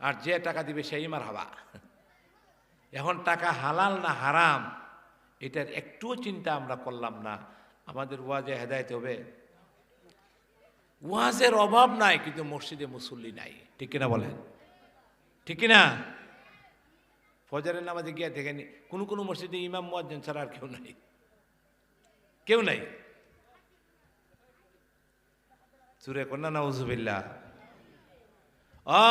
আর যে টাকা দিবে সেই মার হাবা এখন টাকা হালাল না হারাম, এটার একটুও চিন্তা আমরা করলাম না। আমাদের ওয়াজে হেদায়ত হবে। ওয়াজের অভাব নাই, কিন্তু মসজিদে মুসল্লি নাই। ঠিক কিনা বলেন? ঠিক কিনা? ফজরের নামাজে গিয়ে দেখেনি, কোনো কোনো মসজিদে ইমাম, মুয়াজ্জিন ছাড়া আর কেউ নাই। কেউ নাই? সুরে কন্যা, নাউজুবিল্লাহ। ও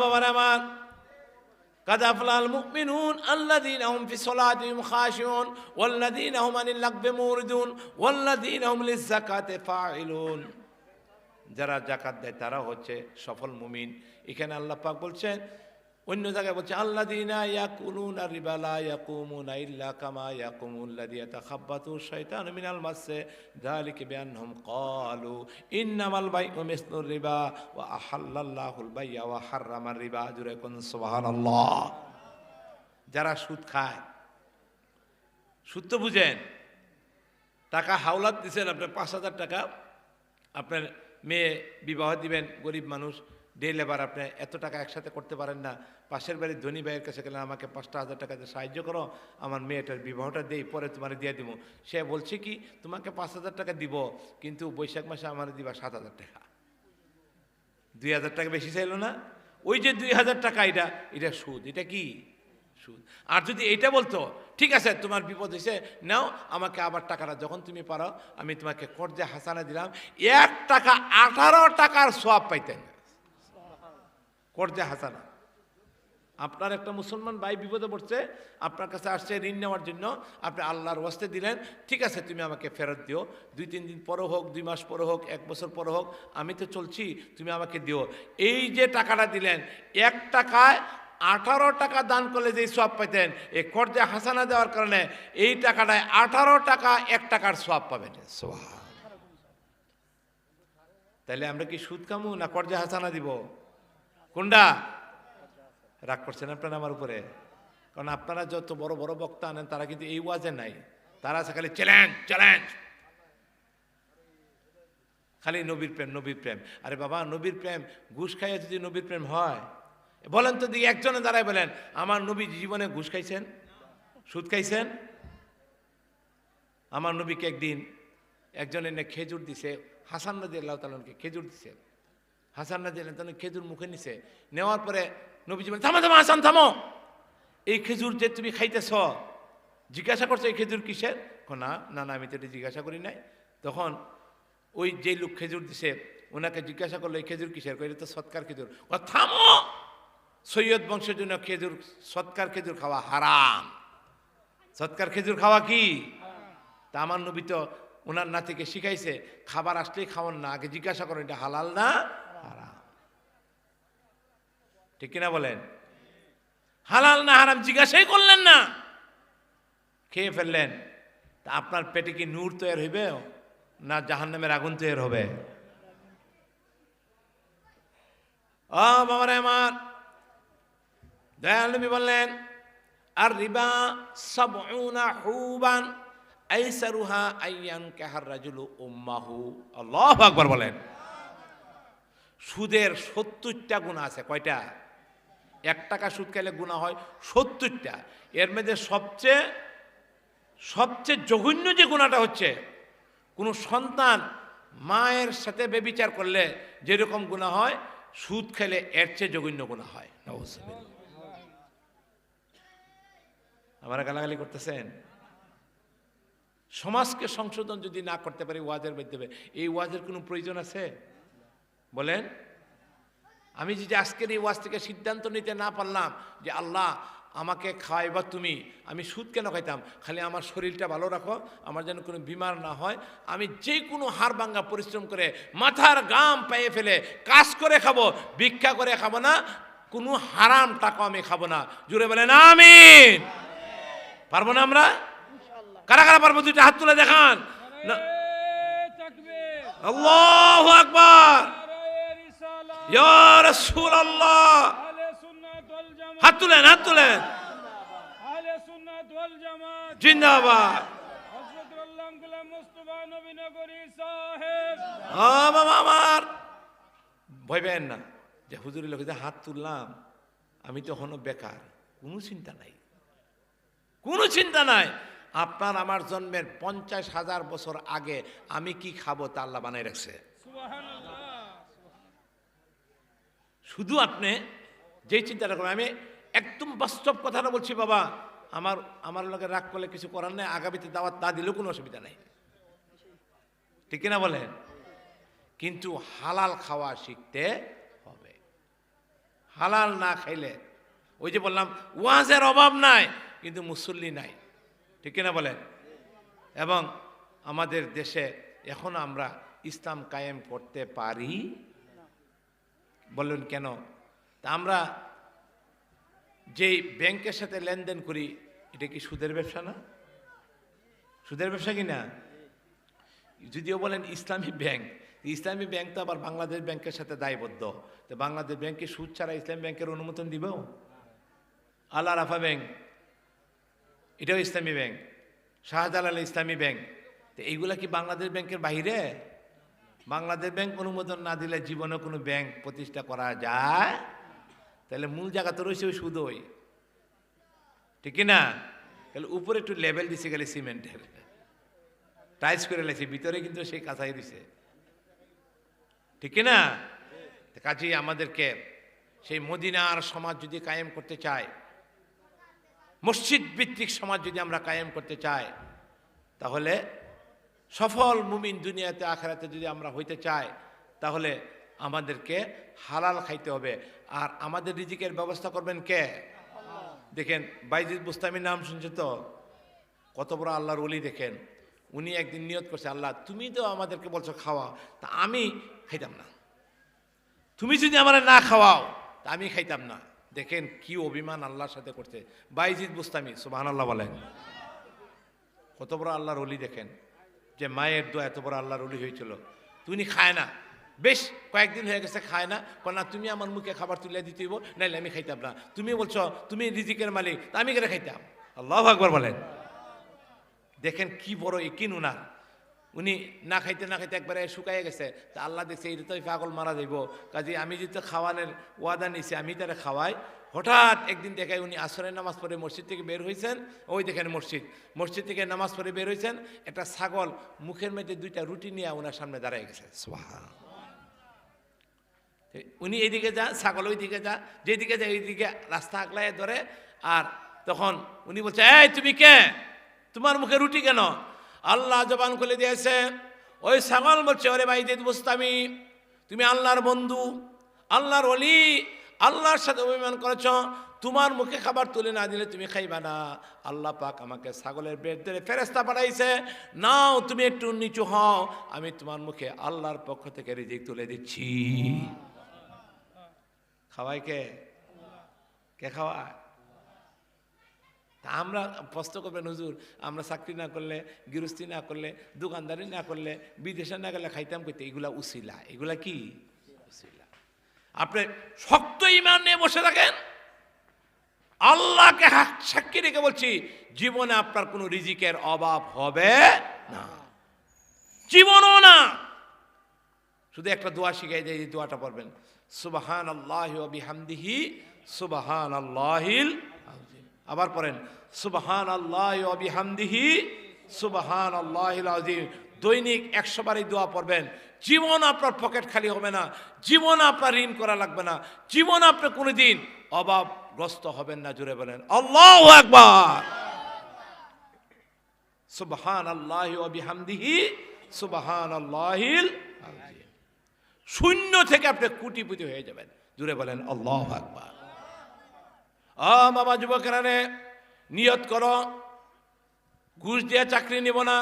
বাবার আমার قد أفلح المؤمنون الذين هم في صلاتهم خاشعون والذين هم عن اللغو موردون والذين هم للزكاة فاعلون যারা জাকাত দেয় তারা হচ্ছে সফল মুমিন এখানে আল্লাহ পাক বলছেন অন্য জায়গায় বলছে আল্লাহ দিনা ইয়াকুলুনা রিবালা ইয়াকুমুনা ইল্লা কামা ইয়াকুমুল্লাযী ইয়াতাখাব্বাতু শাইতানু মিনাল মাসে বিআন্নাহুম ক্বালু ইন্নামাল বাইউ মিসলুর রিবা ওয়া আহাল্লাল্লাহুল বাইয়া ওয়া হাররামার রিবা। জুরে কোন সুবহানাল্লাহ। যারা সুদ খায়, সুদ তো বুঝেন, টাকা হাওলাত দিছেন, আপনার পাঁচ হাজার টাকা আপনার মেয়ে বিবাহ দিবেন, গরিব মানুষ ডে লেবার আপনি এত টাকা একসাথে করতে পারেন না। পাশের বাড়ির ধনী ভাইয়ের কাছে গেলে আমাকে পাঁচটা হাজার টাকা দিয়ে সাহায্য করো, আমার মেয়েটার বিবাহটা দেই, পরে তোমার দিয়ে দিব। সে বলছে কি, তোমাকে পাঁচ হাজার টাকা দিব, কিন্তু বৈশাখ মাসে আমার দিবা সাত হাজার টাকা। দুই হাজার টাকা বেশি চাইলো না। ওই যে দুই হাজার টাকা, এটা এটা সুদ, এটা কি? সুদ। আর যদি এটা বলতো, ঠিক আছে, তোমার বিপদ হয়েছে নাও, আমাকে আবার টাকাটা, যখন তুমি পারো, আমি তোমাকে কর্জে হাসানা দিলাম। এক টাকা, আঠারো টাকার সোয়াব পাইতেন। কর্জে হাসানা। আপনার একটা মুসলমান ভাই বিপদে পড়ছে, আপনার কাছে আসছে, ঋণ নেওয়ার জন্য, আপনি আল্লাহর ওয়াস্তে দিলেন, ঠিক আছে, তুমি আমাকে ফেরত দিও। দুই, তিন দিন পরও হোক, দুই মাস পরও হোক, এক বছর পরও হোক, আমি তো চলছি, তুমি আমাকে দিও। এই যে টাকাটা দিলেন, এক টাকায় আঠারো টাকা দান করলে যেই সব পাইতেন এই কর্জে হাসানা দেওয়ার কারণে এই টাকাটায় আঠারো টাকা এক টাকার সব পাবেন। তাহলে আমরা কি সুদ কামু না কর্জে হাসানা দিব? কোনটা? রাগ করছেন আপনারা আমার উপরে? কারণ আপনারা যত বড় বড় বক্তা আনেন, তারা কিন্তু এই ওয়াজে নাই। তারা আছে খালি চ্যালেঞ্জ চ্যালেঞ্জ খালি নবীর প্রেম নবীর প্রেম। আরে বাবা, নবীর প্রেম, ঘুষ খাইয়ে যদি নবীর প্রেম হয়, বলেন তো দিকে একজনে দাঁড়ায় বলেন, আমার নবী জীবনে ঘুষ খাইছেন? সুদ খাইছেন? আমার নবীকে একদিন একজন এনে খেজুর দিছে, হাসান নদী আল্লাহ তালনকে খেজুর দিছে। হাসান নদী আল্লাহ খেজুর মুখে নিছে। নেওয়ার পরে নবীজি বলেন, থামো থামো, হাসান, থামো। এই খেজুর যে তুমি খাইতেছ, জিজ্ঞাসা করছ এই খেজুর কিসের? না না না, আমি তো এটা জিজ্ঞাসা করি নাই। তখন ওই যে লোক খেজুর দিছে ওনাকে জিজ্ঞাসা করল, এই খেজুর কিসের? এটা তো সৎকার খেজুর। থামো! সৈয়দ বংশের জন্য খেজুর, সৎকার খেজুর খাওয়া হারাম। সৎকার খেজুর খাওয়া কি? তা আমার নবী তো ওনার নাতিকে শিখাইছে, খাবার আসলেই খাওয়ান না, আগে জিজ্ঞাসা করেন এটা হালাল না ঠিক কিনা বলেন? হালাল না হারাম জিজ্ঞাসাই করলেন না। খেয়ে ফেললেন। তা আপনার পেটে কি নূর তৈরি হইবে? না জাহান্নামের আগুন তৈরি হবে? ও বাবারে আমার। দয়াল নবী বললেন আর রিবা সাবউনা হুবান আইসারুহা আইয়ান কাহার রাজুলু উম্মাহু। আল্লাহু আকবার বলেন। সুদের সত্তরটা গুণ আছে, কয়টা? এক টাকা সুদ খেলে গুণা হয়, সত্তরটা। এর মধ্যে সবচেয়ে সবচেয়ে জঘন্য যে গুণাটা হচ্ছে, কোনো সন্তান মায়ের সাথে বেবিচার করলে যেরকম গুণা হয়, সুদ খেলে এর চেয়ে জঘন্য গুণা হয়। আমার গালাগালি করতেছেন? সমাজকে সংশোধন যদি না করতে পারি, ওয়াজের মাধ্যমে এই ওয়াজের কোনো প্রয়োজন আছে? বলেন। আমি যদি আজকের এই ওয়াজ থেকে সিদ্ধান্ত নিতে না পারলাম যে আল্লাহ আমাকে খাওয়াইবা তুমি আমি সুদ কেন খাইতাম? খালি আমার শরীরটা ভালো রাখো আমার যেন কোনো বিমার না হয়। আমি যে কোনো হাড় ভাঙ্গা পরিশ্রম করে মাথার গাম পায়ে ফেলে কাজ করে খাব ভিক্ষা করে খাব না কোনো হারাম টাকা আমি খাব না। জুড়ে বলে না আমি পারব না আমরা? কারা কারা পারব? দুইটা হাত তুলে দেখান। আল্লাহ আকবার। ইয়া জামাত হাত তুলেন হাত তুলেন। জিন্দাবাদ। আমার। ভয় না। যে হুজুরের লোকে যে হাত তুললাম, আমি তো হনো বেকার। কোনো চিন্তা নাই। কোনো চিন্তা নাই। আপনার আমার জন্মের পঞ্চাশ হাজার বছর আগে আমি কি খাব তা আল্লাহ বানাই রাখছে। শুধু আপনি যেই চিন্তাটা করেন আমি একদম বাস্তব কথাটা বলছি, বাবা, আমার আমার লোকে রাগ করলে কিছু করার নেই, আগামীতে দাওয়াত না দিলেও কোনো অসুবিধা নেই। ঠিক না বলেন? কিন্তু হালাল খাওয়া শিখতে হবে। হালাল না খাইলে, ওই যে বললাম, ওয়াজের অভাব নাই, কিন্তু মুসল্লি নাই। ঠিক না বলেন? এবং আমাদের দেশে এখন আমরা ইসলাম কায়েম করতে পারি বললেন, কেন? তা আমরা যেই ব্যাংকের সাথে লেনদেন করি, এটা কি সুদের ব্যবসা না? সুদের ব্যবসা কি না? যদিও বলেন ইসলামী ব্যাংক ইসলামী ব্যাংক তো আবার বাংলাদেশ ব্যাংকের সাথে দায়বদ্ধ। তো বাংলাদেশ ব্যাংকে সুদ ছাড়া ইসলামী ব্যাংকের অনুমোদন দিব? আল্লাহ রাফা ব্যাংক, এটাও ইসলামী ব্যাংক, শাহজালাল ইসলামী ব্যাংক। তো এইগুলা কি বাংলাদেশ ব্যাংকের বাইরে? বাংলাদেশ ব্যাংক অনুমোদন না দিলে জীবনে কোনো ব্যাংক প্রতিষ্ঠা করা যায়? তাহলে মূল জায়গা তো রয়েছে ওই সুদই। ঠিক না? তাহলে উপরে একটু লেভেল দিছে গেলে সিমেন্টের। টাইস করে লেছে, ভিতরে কিন্তু সেই কাঁচাই দিছে। ঠিক না? কাজেই আমাদেরকে সেই মদিনার সমাজ যদি কায়েম করতে চায়, মসজিদ ভিত্তিক সমাজ যদি আমরা কায়েম করতে চাই, তাহলে সফল মুমিন দুনিয়াতে, আখেরাতে যদি আমরা হইতে চাই, তাহলে আমাদেরকে হালাল খাইতে হবে। আর আমাদের রিজিকের ব্যবস্থা করবেন কে? দেখেন, বাইজিদ বুস্তামির নাম শুনছে তো? কত বড় আল্লাহর অলি দেখেন। উনি একদিন নিয়ত করছে, আল্লাহ, তুমি তো আমাদেরকে বলছো খাওয়া, তা আমি খাইতাম না। তুমি যদি আমার না খাওয়াও, তা আমি খাইতাম না। দেখেন কি অভিমান আল্লাহর সাথে করছে। বাইজিদ বুস্তামি সুবাহ আল্লাহ বলেন। কত বড় আল্লাহর অলি দেখেন। যে মায়ের দোয়া এত বড় আল্লাহর উলি হয়েছিল। তুমি খায় না। বেশ, কয়েকদিন হয়ে গেছে, খায় না। কয় না, তুমি আমার মুখে খাবার তুলে দিতে হইব, নাইলে আমি খাইতাম না। তুমি বলছো, তুমি রিজিকের মালিক আমি কেন খাইতাম? আল্লাহ আকবর বলেন। দেখেন কি বড় একিন উনার। উনি না খাইতে না খাইতে একবারে শুকাইয়ে গেছে। তা আল্লাহ দেখছে এটা তো পাগল মারা যাইব। কাজে আমি যদি খাওয়ানোর ওয়াদা নিছি, আমি তারা খাওয়াই। হঠাৎ একদিন দেখায় উনি আসরের নামাজ পড়ে মসজিদ থেকে বের হয়েছেন ওই দেখেন মসজিদ। মসজিদ থেকে নামাজ পড়ে বের হয়েছেন একটা ছাগল মুখের মধ্যে দুইটা রুটি নিয়ে ওনার সামনে দাঁড়ায় গেছে। উনি এইদিকে যা, ছাগল ওইদিকে যা, যেদিকে যায় এইদিকে রাস্তা আগলায় ধরে। আর তখন উনি বলছে, এই, তুমি কে? তোমার মুখে রুটি কেন? আল্লাহ জবান খুলে দিয়েছে, ওই ছাগল বলছে ওরে ভাই দিদ বুস্তামি তুমি আল্লাহর বন্ধু, আল্লাহর অলি আল্লাহর সাথে অভিমান করেছ, তোমার মুখে খাবার তুলে না দিলে তুমি খাইবা না। আল্লাহ পাক আমাকে ছাগলের বেদ ধরে ফেরেস্তা পাঠাইছে, নাও, তুমি একটু নিচু হও, আমি তোমার মুখে আল্লাহর পক্ষ থেকে রিজিক তুলে দিচ্ছি। খাওয়াই কে? কে খাওয়ায়? তা আমরা প্রশ্ন করবেন, হুজুর, আমরা চাকরি না করলে, গৃহস্থী না করলে, দোকানদারি না করলে, বিদেশে না গেলে খাইতাম কইতে, এগুলা উসিলা। এগুলা কি? উসিলা। আপনি শক্ত ইমান নিয়ে বসে থাকেন। আল্লাহকে সাক্ষী রেখে বলছি, জীবনে আপনার কোনো রিজিকের অভাব হবে না। জীবনও না। শুধু একটা দোয়া শিখাই দেয় এই দোয়াটা পড়বেন। সুবাহান আল্লাহ বিহামদিহি সুবাহান আল্লাহিল। আবার পড়েন সুবাহান আল্লাহ বিহামদিহি সুবাহান আল্লাহিল আজিম দৈনিক একশো বার এই দোয়া পড়বেন। জীবন আপনার পকেট খালি হবে না, জীবন আপনার ঋণ করা লাগবে না, জীবন আপনি কোনোদিন অভাবগ্রস্ত হবেন না, জুড়ে বলেন, আল্লাহ একবার সুবহান আল্লাহ বিহামদিহি সুবহান আল্লাহিল। শূন্য থেকে আপনি কুটিপুটি হয়ে যাবেন, জুড়ে বলেন, আল্লাহ আকবার। আ বাবা যুবকেরা রে নিয়ত করো ঘুষ দিয়ে চাকরি নিব না।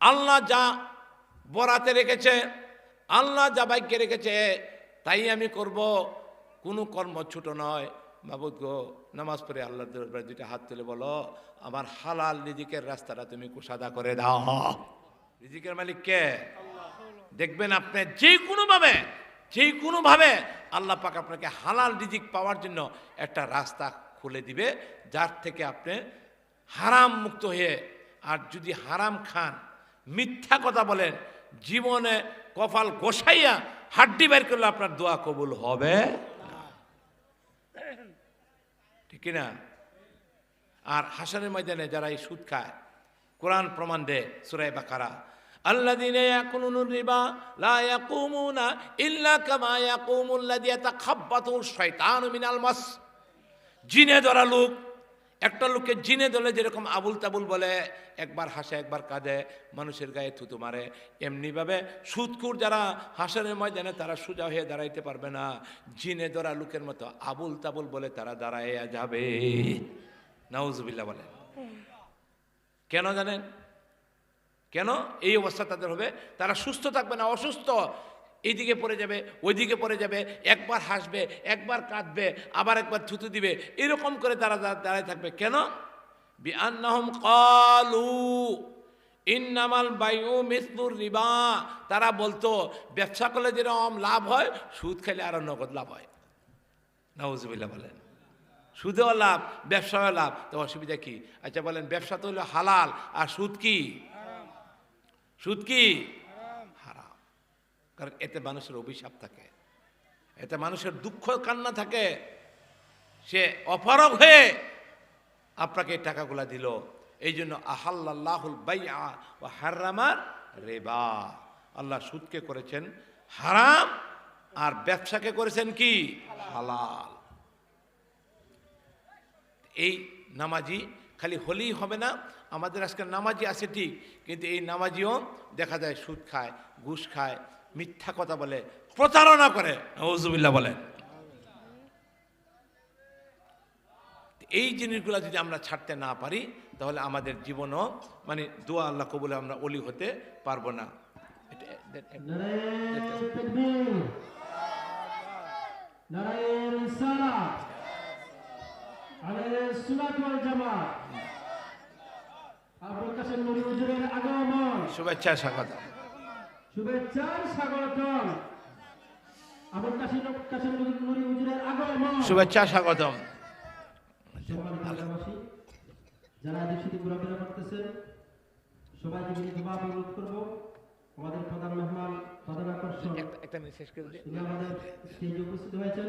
আল্লাহ যা বরাতে রেখেছে আল্লাহ যা ভাগ্যে রেখেছে তাই আমি করব। কোনো কর্ম ছোট নয়। বাবুদ গো নামাজ পড়ে আল্লাহ দরবারে দুইটা হাত তুলে বলো আমার হালাল রিজিকের রাস্তাটা তুমি কুসাদা করে দাও। রিজিকের মালিক কে? দেখবেন আপনি যে কোনোভাবে যে কোনোভাবে আল্লাহ পাক আপনাকে হালাল রিজিক পাওয়ার জন্য একটা রাস্তা খুলে দিবে, যার থেকে আপনি হারাম মুক্ত হয়ে, আর যদি হারাম খান, মিথ্যা কথা বলেন, জীবনে কপাল গোসাইয়া হাড্ডি বের করলে আপনার দোয়া কবুল হবে। ঠিক না আর হাসানের ময়দানে যারা এই সুদ খায়, কোরআন প্রমাণ দেয় সুরাই বাকারা الذين يأكلون الربا لا يقومون إلا كما يقوم الذي يتخبطه الشيطان من المس জিনে ধরা লোক একটা লোককে জিনে ধরলে যেরকম আবুল তাবুল বলে একবার হাসে একবার কাঁদে মানুষের গায়ে থুতু মারে এমনিভাবে সুদকুর যারা হাসানের ময়দানে তারা সোজা হয়ে দাঁড়াইতে পারবে না জিনে ধরা লোকের মতো আবুল তাবুল বলে তারা দাঁড়াইয়া যাবে নাউজুবিল্লাহ বলে কেন জানেন কেন? এই অবস্থা তাদের হবে। তারা সুস্থ থাকবে না, অসুস্থ। এইদিকে পড়ে যাবে, ওইদিকে পড়ে যাবে, একবার হাসবে, একবার কাঁদবে, আবার একবার থুতু দিবে। এরকম করে তারা দাঁড়ায় থাকবে। কেন? বিআন্নাহুম কালু ইন্নামাল বায়ু মিসলুর রিবা। তারা বলতো, ব্যবসা করলে যেরকম লাভ হয়, সুদ খেলে আরও নগদ লাভ হয়। নাউজুবিল্লাহ বলেন। সুদেও লাভ ব্যবসাও লাভ। তো অসুবিধা কি? আচ্ছা বলেন, ব্যবসা তো হলো হালাল, আর সুদ কি? সুদ কি? হারাম। কারণ এতে মানুষের অভিশাপ থাকে। এতে মানুষের দুঃখ কান্না থাকে। সে অপারগ হয়ে আপনাকে টাকাগুলা দিল। এই জন্য আহাল্লাহুল বাইআ ও হারামার রেবা। আল্লাহ সুদকে করেছেন হারাম আর ব্যবসাকে করেছেন কি? হালাল। এই নামাজি খালি হলেই হবে না। আমাদের আজকে নামাজি আছে ঠিক, কিন্তু এই নামাজিও দেখা যায় সুদ খায়, ঘুষ খায়, মিথ্যা কথা বলে, প্রতারণা করে। নজুবিল্লাহ বলেন। এই জিনিসগুলো যদি আমরা ছাড়তে না পারি, তাহলে আমাদের জীবনও মানে দোয়া আল্লাহ কবুলে আমরা অলি হতে পারব না। নারায়ণ নারায়ণ সালাত। আলাইহিস জামাত। কাসেম নুরি হুজুরের আগমন। শুভেচ্ছা স্বাগত। শুভেচ্ছার স্বাগতম আবুল কাসেম কাসেম নুরি হুজুরের আগমন। শুভেচ্ছা স্বাগতম। সম্মানিত যারা এদিক সেদিক ঘোরাফেরা করতেছেন সবাইকে বিনীতভাবে অনুরোধ করব। আমাদের প্রধান মেহমান প্রধান আকর্ষণ। একটা- একটা মিনিট শেষ করে দিই আমাদের স্টেজে উপস্থিত হয়েছেন।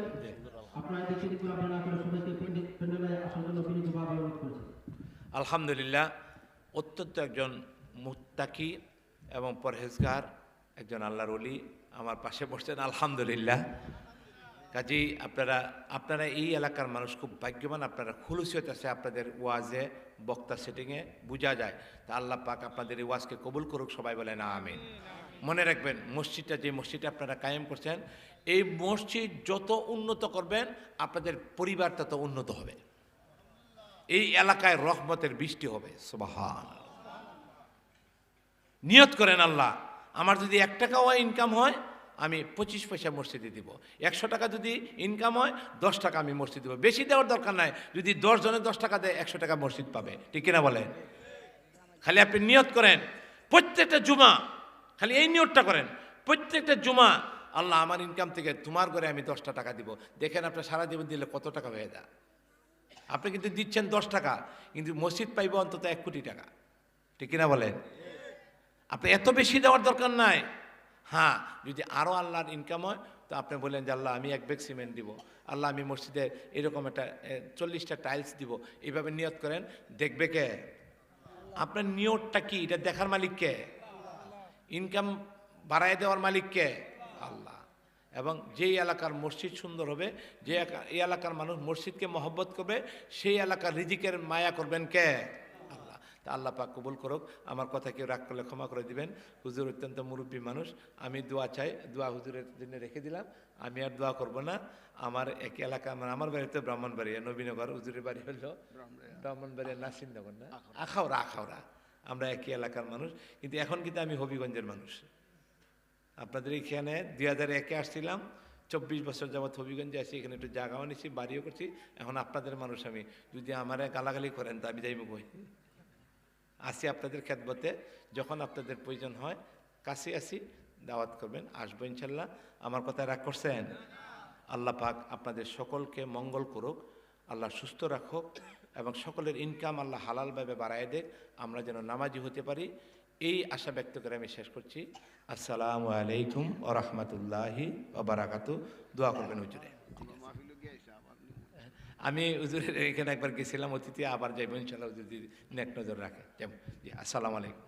আপনারা এদিক ঘোরাফেরা করে সবাইকে প্যান্ডে- আসার জন্য বিনীতভাবে অনুরোধ করেছেন। আলহামদুলিল্লাহ অত্যন্ত একজন মুত্তাকি এবং পরহেজগার, একজন আল্লাহর অলি আমার পাশে বসছেন, আলহামদুলিল্লাহ। কাজেই আপনারা আপনারা এই এলাকার মানুষ খুব ভাগ্যবান, আপনারা খুলুসিয়ত আছে আপনাদের ওয়াজে, বক্তা সেটিংয়ে বোঝা যায়। তা আল্লাহ পাক আপনাদের এই ওয়াজকে কবুল করুক, সবাই বলে না আমিন। মনে রাখবেন, মসজিদটা, যে মসজিদটা আপনারা কায়েম করছেন, এই মসজিদ যত উন্নত করবেন, আপনাদের পরিবার তত উন্নত হবে। এই এলাকায় রহমতের বৃষ্টি হবে, সুবাহান। নিয়ত করেন আল্লাহ, আমার যদি এক টাকাও ইনকাম হয়, আমি পঁচিশ পয়সা মসজিদে দিব। একশো টাকা যদি ইনকাম হয়, দশ টাকা আমি মসজিদ দেবো। বেশি দেওয়ার দরকার নাই, যদি দশ জনে দশ টাকা দেয়, একশো টাকা মসজিদ পাবে। ঠিক কিনা বলেন? খালি আপনি নিয়ত করেন, প্রত্যেকটা জুমা, খালি এই নিয়তটা করেন, প্রত্যেকটা জুমা, আল্লাহ আমার ইনকাম থেকে তোমার করে আমি দশটা টাকা দিব। দেখেন আপনার সারা জীবন দিলে কত টাকা হয়ে যায়। আপনি কিন্তু দিচ্ছেন দশ টাকা, কিন্তু মসজিদ পাইব অন্তত এক কোটি টাকা। ঠিক কিনা বলেন? আপনি এত বেশি দেওয়ার দরকার নাই। হ্যাঁ যদি আরও আল্লাহর ইনকাম হয়, তো আপনি বললেন যে, আল্লাহ, আমি এক ব্যাগ সিমেন্ট দিব। আল্লাহ, আমি মসজিদে এরকম একটা চল্লিশটা টাইলস দিব। এইভাবে নিয়ত করেন। দেখবে কে? আপনার নিয়তটা কি? এটা দেখার মালিক কে? ইনকাম বাড়ায় দেওয়ার মালিক কে? আল্লাহ। এবং যেই এলাকার মসজিদ সুন্দর হবে যে এই এলাকার মানুষ মসজিদকে মহব্বত করবে সেই এলাকার রিজিকের মায়া করবেন কে? আল্লাহ। তা আল্লাহ পাক কবুল করুক। আমার কথা কেউ রাগ করলে ক্ষমা করে দিবেন। হুজুর অত্যন্ত মুরব্বী মানুষ। আমি দোয়া চাই দোয়া হুজুরের জন্য রেখে দিলাম। আমি আর দোয়া করব না। আমার এক এলাকা মানে আমার বাড়িতে ব্রাহ্মণবাড়িয়া নবীনগর হুজুরের বাড়ি হলো ব্রাহ্মণবাড়িয়া। নাসিরনগর না? আখাওড়া আখাওড়া আমরা একই এলাকার মানুষ। কিন্তু এখন কিন্তু আমি হবিগঞ্জের মানুষ। আপনাদের এখানে দুই হাজার একে আসছিলাম, চব্বিশ বছর যাবৎ হবিগঞ্জে আছি, এখানে একটু জায়গাও নিছি, বাড়িও করছি, এখন আপনাদের মানুষ আমি। যদি আমার গালাগালি করেন তা আমি যাইব কই? আসি আপনাদের খেদবতে যখন আপনাদের প্রয়োজন হয়, কাছে আসি, দাওয়াত করবেন, আসব ইনশাল্লাহ। আমার কথা রাগ করছেন? আল্লাহ পাক আপনাদের সকলকে মঙ্গল করুক, আল্লাহ সুস্থ রাখুক, এবং সকলের ইনকাম আল্লাহ হালালভাবে বাড়ায় দেখ আমরা যেন নামাজি হতে পারি। এই আশা ব্যক্ত করে আমি শেষ করছি। আসসালামু আলাইকুম ও রহমতুল্লাহি বারাকাতু দোয়া করবেন উজুরে আমি উজুরের এখানে একবার গেছিলাম, অতিথি আবার যাইব ইনশাল্লাহ দিদি নেট নজর রাখে। যেমন জি, আসসালামু আলাইকুম।